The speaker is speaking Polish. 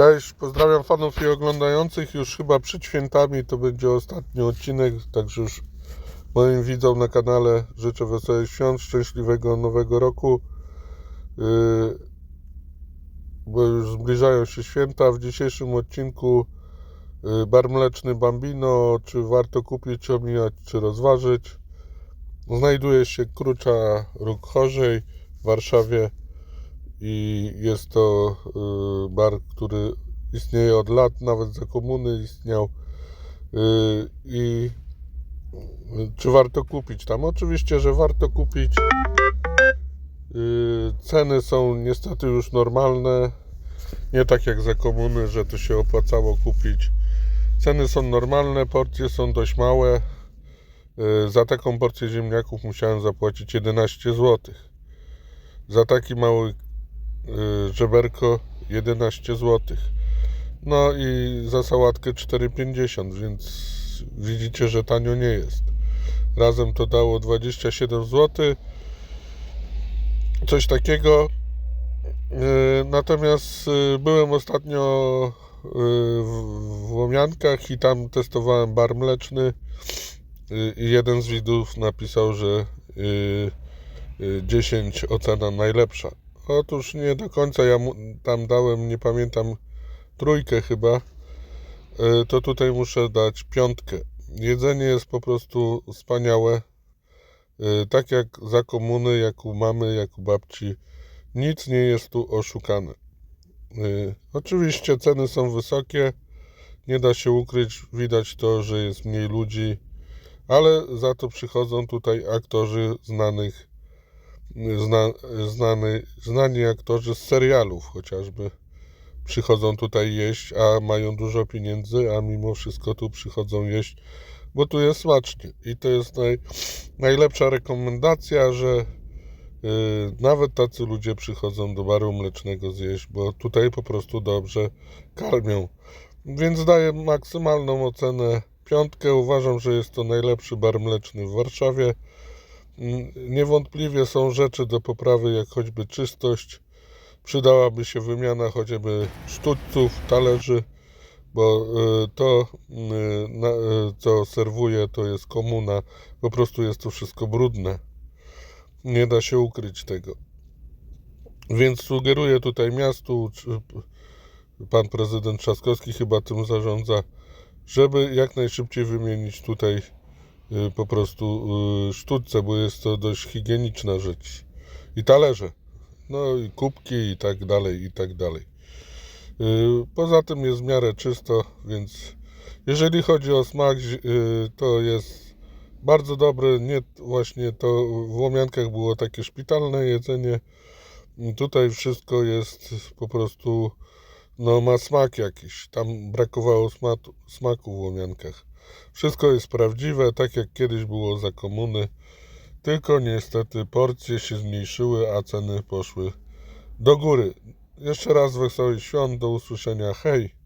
Cześć, pozdrawiam fanów i oglądających. Już chyba przed świętami to będzie ostatni odcinek, także już moim widzom na kanale życzę wesołych świąt, szczęśliwego nowego roku. Yy, bo już zbliżają się święta. W dzisiejszym odcinku yy, bar mleczny Bambino, czy warto kupić, omijać, czy rozważyć. Znajduje się Krucza Róg Chorzej w Warszawie i jest to y, bar, który istnieje od lat, nawet za komuny istniał. Y, I y, czy warto kupić tam? Oczywiście, że warto kupić. Ceny są niestety już normalne. Nie tak jak za komuny, że to się opłacało kupić. Ceny są normalne, porcje są dość małe. Za taką porcję ziemniaków musiałem zapłacić 11 zł. Za taki mały żeberko 11 zł. No i za sałatkę 4,50, więc widzicie, że tanio nie jest. Razem to dało 27 zł. Coś takiego. Y, Natomiast y, byłem ostatnio y, w Łomiankach i tam testowałem bar mleczny Y, i jeden z widzów napisał, że y, y, 10 ocena najlepsza. Otóż nie do końca ja tam dałem, nie pamiętam, trójkę chyba. Y, To tutaj muszę dać piątkę. Jedzenie jest po prostu wspaniałe. Y, Tak jak za komuny, jak u mamy, jak u babci. Nic nie jest tu oszukane. Y, Oczywiście ceny są wysokie. Nie da się ukryć, widać to, że jest mniej ludzi, ale za to przychodzą tutaj aktorzy znanych zna, znany, znani aktorzy z serialów chociażby przychodzą tutaj jeść, a mają dużo pieniędzy, a mimo wszystko tu przychodzą jeść, bo tu jest smacznie. I to jest naj, najlepsza rekomendacja, że yy, nawet tacy ludzie przychodzą do baru mlecznego zjeść, bo tutaj po prostu dobrze karmią. Więc daję maksymalną ocenę piątkę. Uważam, że jest to najlepszy bar mleczny w Warszawie. Niewątpliwie są rzeczy do poprawy, jak choćby czystość. Przydałaby się wymiana choćby sztućców, talerzy, bo y, to, y, co serwuje, to jest komuna. Po prostu jest to wszystko brudne. Nie da się ukryć tego. Więc sugeruję tutaj miastu, pan prezydent Trzaskowski chyba tym zarządza, żeby jak najszybciej wymienić tutaj po prostu y, sztućce, bo jest to dość higieniczna rzecz. I talerze. No i kubki i tak dalej, i tak dalej. Y, Poza tym jest w miarę czysto, więc jeżeli chodzi o smak, y, to jest bardzo dobre. Nie właśnie to w Łomiankach było takie szpitalne jedzenie. Tutaj wszystko jest po prostu no ma smak jakiś. Tam brakowało smaku w łomiankach. Wszystko jest prawdziwe, tak jak kiedyś było za komuny. Tylko niestety porcje się zmniejszyły, a ceny poszły do góry. Jeszcze raz wesołych świąt, do usłyszenia. Hej!